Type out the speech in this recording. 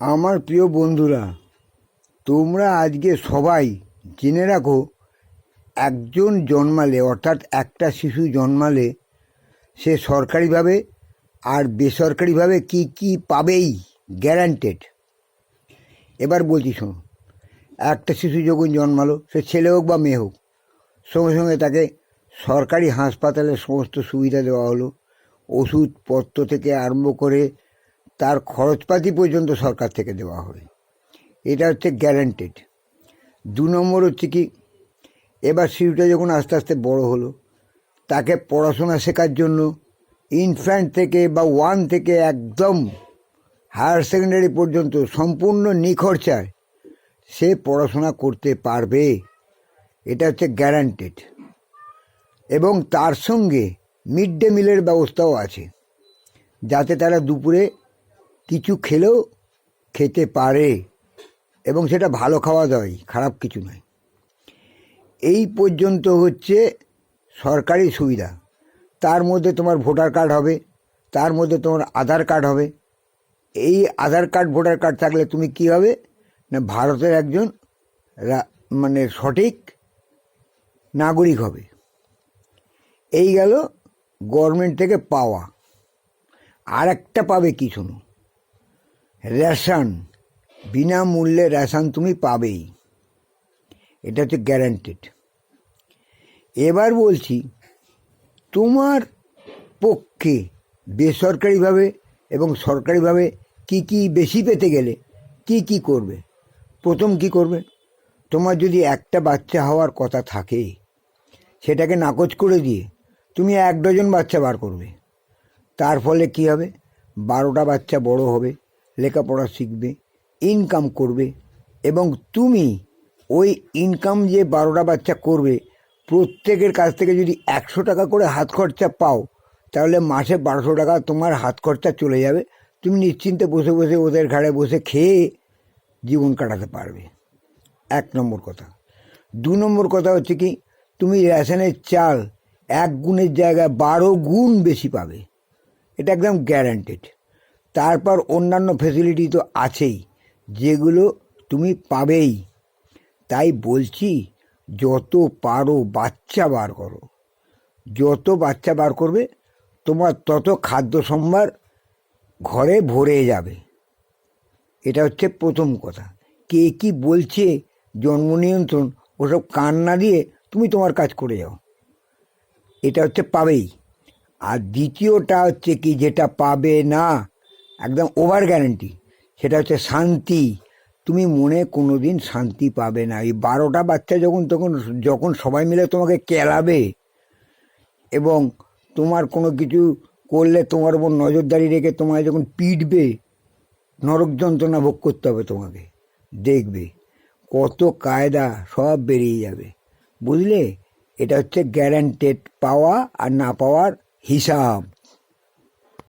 আমার প্রিয় বন্ধুরা, তোমরা আজকে সবাই জেনে রাখো, একজন জন্মালে, অর্থাৎ একটা শিশু জন্মালে সে সরকারিভাবে আর বেসরকারিভাবে কি কি পাবেই গ্যারান্টেড এবার বলছি শোনো, একটা শিশু যখন জন্মালো, সে ছেলে হোক বা মেয়ে হোক, সঙ্গে সঙ্গে তাকে সরকারি হাসপাতালে সমস্ত সুবিধা দেওয়া হলো, ওষুধপত্র থেকে আরম্ভ করে তার খরচপাতি পর্যন্ত সরকার থেকে দেওয়া হবে এটা হচ্ছে গ্যারান্টেড দু নম্বর হচ্ছে কি, এবার শিশুটা যখন আস্তে আস্তে বড় হলো, তাকে পড়াশোনা শেখার জন্য ইনফ্যান্ট থেকে বা ওয়ান থেকে একদম হায়ার সেকেন্ডারি পর্যন্ত সম্পূর্ণ নিখরচায় সে পড়াশোনা করতে পারবে। এটা হচ্ছে গ্যারান্টেড এবং তার সঙ্গে মিড ডে মিলের ব্যবস্থাও আছে, যাতে তারা দুপুরে কিছু খেলেও খেতে পারে এবং সেটা ভালো খাওয়া দাওয়াই, খারাপ কিছু নয়। এই পর্যন্ত হচ্ছে সরকারি সুবিধা। তার মধ্যে তোমার ভোটার কার্ড হবে, তার মধ্যে তোমার আধার কার্ড হবে। এই আধার কার্ড, ভোটার কার্ড থাকলে তুমি কি হবে? না, ভারতের একজন মানে সঠিক নাগরিক হবে। এই গেল গভর্নমেন্ট থেকে পাওয়া। আর একটা পাবে কি শোনো? রেশন, বিনামূল্যে রেশন তুমি পাবেই। এটা হচ্ছে গ্যারান্টেড এবার বলছি, তোমার পক্ষে বেসরকারিভাবে এবং সরকারিভাবে কি কি বেশি পেতে গেলে কি কি করবে? প্রথম কি করবে? তোমার যদি একটা বাচ্চা হওয়ার কথা থাকে, সেটাকে নাকচ করে দিয়ে তুমি এক ডজন বাচ্চা বার করবে। তার ফলে কি হবে? বারোটা বাচ্চা বড় হবে। লেখাপড়া শিখবে ইনকাম করবে এবং তুমি ওই ইনকাম যে বারোটা বাচ্চা করবে, প্রত্যেকের কাছ থেকে যদি একশো টাকা করে হাত খরচা পাও, তাহলে মাসে বারোশো টাকা তোমার হাত খরচা চলে যাবে। তুমি নিশ্চিন্তে বসে বসে ওদের ঘাড়ে বসে খেয়ে জীবন কাটাতে পারবে। এক নম্বর কথা। দু নম্বর কথা হচ্ছে কি, তুমি রেশনের চাল এক গুণের জায়গায় বারো গুণ বেশি পাবে। এটা একদম গ্যারান্টেড তারপর অন্যান্য ফেসিলিটি তো আছেই, যেগুলো তুমি পাবেই। তাই বলছি, যত পারো বাচ্চা বার করো। যত বাচ্চা বার করবে, তোমার তত খাদ্য সম্ভার ঘরে ভরে যাবে। এটা হচ্ছে প্রথম কথা। কে কি বলছে, জন্ম নিয়ন্ত্রণ, ওসব কান না দিয়ে তুমি তোমার কাজ করে যাও। এটা হচ্ছে পাবেই। আর দ্বিতীয়টা হচ্ছে কি, যেটা পাবে না একদম ওভার গ্যারান্টি সেটা হচ্ছে শান্তি। তুমি মনে কোনো দিন শান্তি পাবে না। এই বারোটা বাচ্চা যখন তখন যখন সবাই মিলে তোমাকে কেলাবে এবং তোমার কোনো কিছু করলে তোমার উপর নজরদারি রেখে তোমায় যখন পিটবে, নরক যন্ত্রণা ভোগ করতে হবে তোমাকে। দেখবে কত কায়দা সব বেরিয়ে যাবে। বুঝলে? এটা হচ্ছে গ্যারান্টেড পাওয়া আর না পাওয়ার হিসাব।